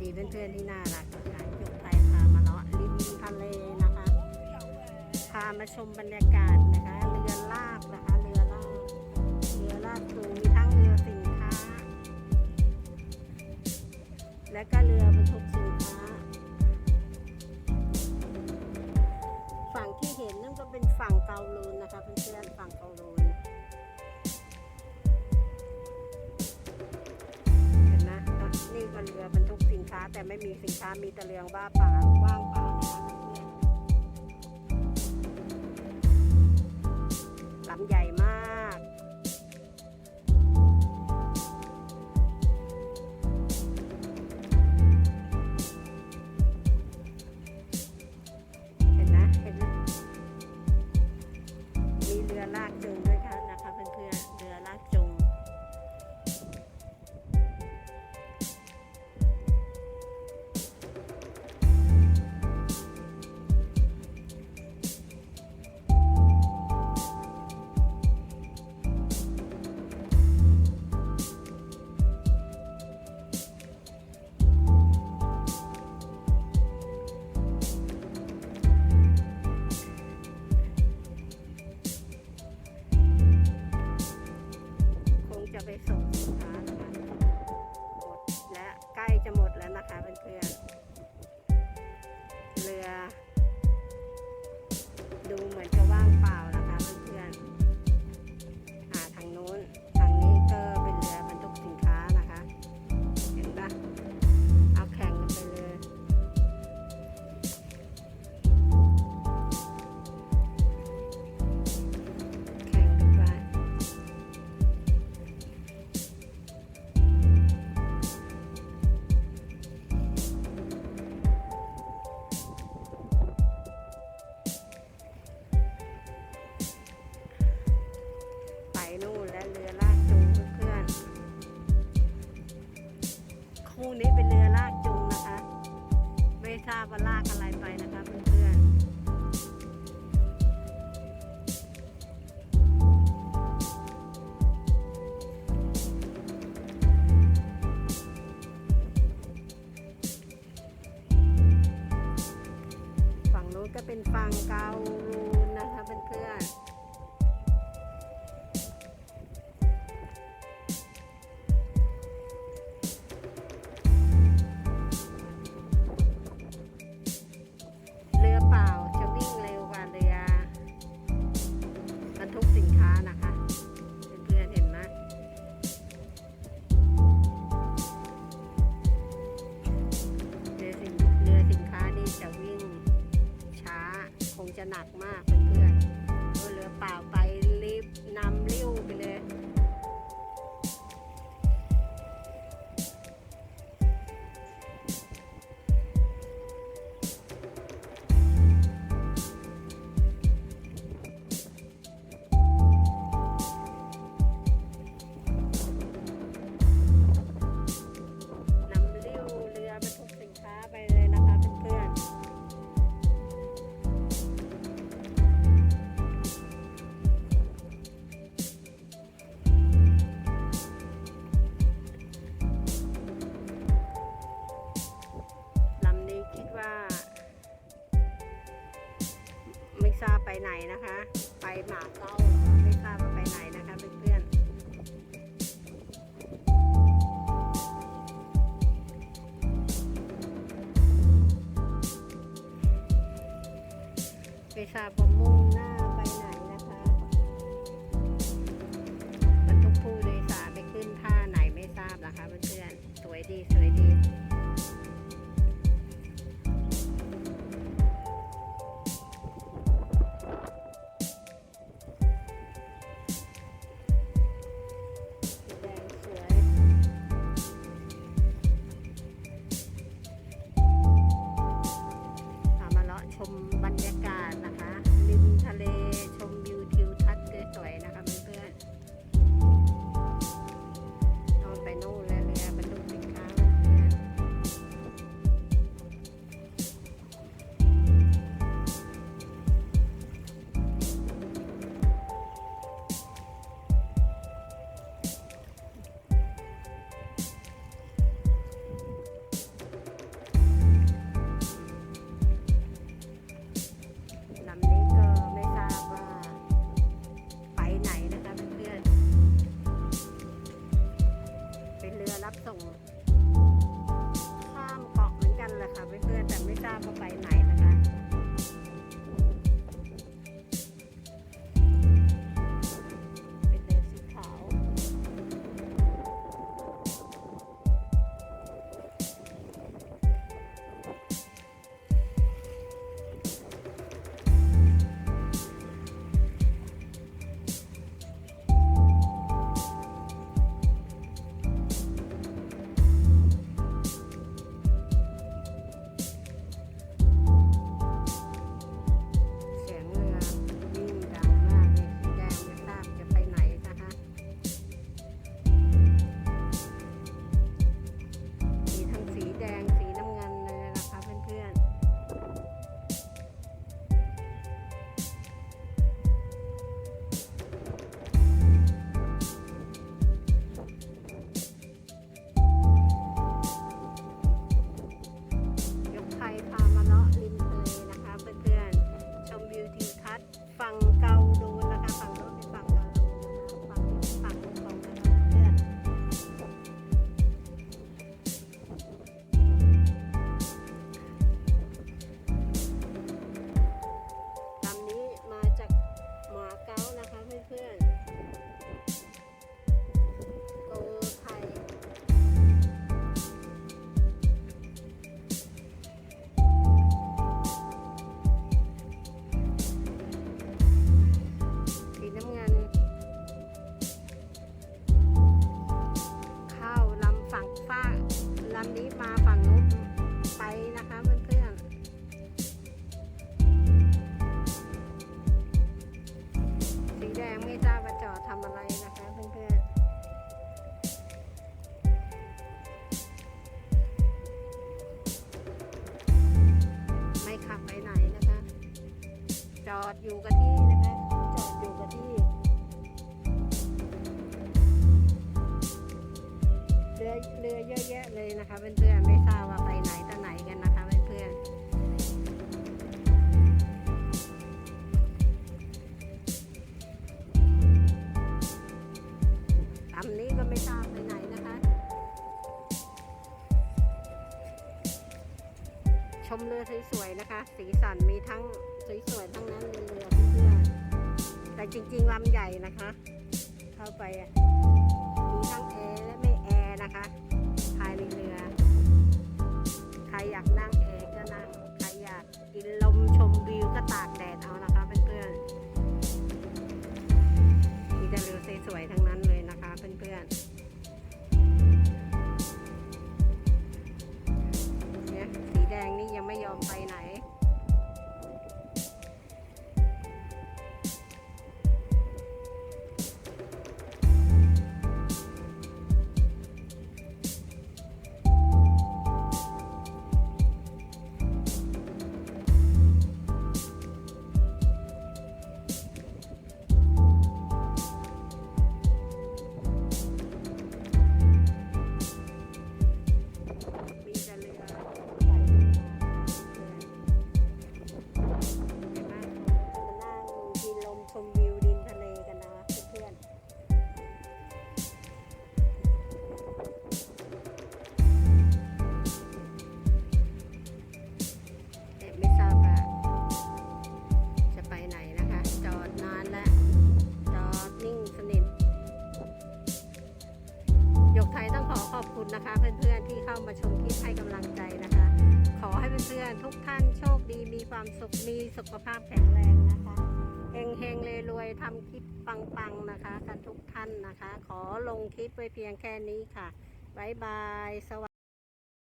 ดีเพื่อนๆที่น่ารักทุกท่านทุกท่พามาเลาะริมทะเลนะคะ พามาชมบรรยากาศนะคะ เรือลากนะคะ เรือลาก เรือลากจูงมีทั้งเรือสินค้า และก็เรือบรรทุก สินค้าแต่ไม่มีสินค้ามีแต่เรื่องว่าป่าว่าง travel ko yan. ักมาก ทราบไปไหนนะคะ ไปหมาเก้าไม่ทราบว่าไปไหนนะคะเพื่อนๆไม่ทราบว่มุ่ง นะคะเพื่อนๆไม่ทราบว่าไปไหนต่ไหนกันนะคะเพื่อนๆลำนี้ก็ไม่ทราบไปไหนนะคะ ชมเรือสวยๆนะคะ สีสันมีทั้งสวยๆทั้งนั้นเลยเรือเพื่อนๆแต่จริงๆลำใหญ่นะคะ เข้าไปากนั่งแอร์ก็นั่ง ใครอยากกินลมชมวิวก็ตากแดดเอานะคะเพื่อนๆมีแต่วิวสวยๆทั้งนั้นเลยนะคะเพื่อนๆเนี่ยสีแดงนี่ยังไม่ยอมไป ขอขอบคุณนะคะ เพื่อนๆที่เข้ามาชมคลิปให้กำลังใจนะคะ ขอให้เพื่อนๆทุกท่านโชคดีมีความสุขมีสุขภาพแข็งแรงนะคะเฮงเฮงๆรวยๆทำคลิปปังๆนะคะ กันทุกท่านนะคะ ขอลงคลิปไว้เพียงแค่นี้ค่ะบ๊ายบายสวัสดี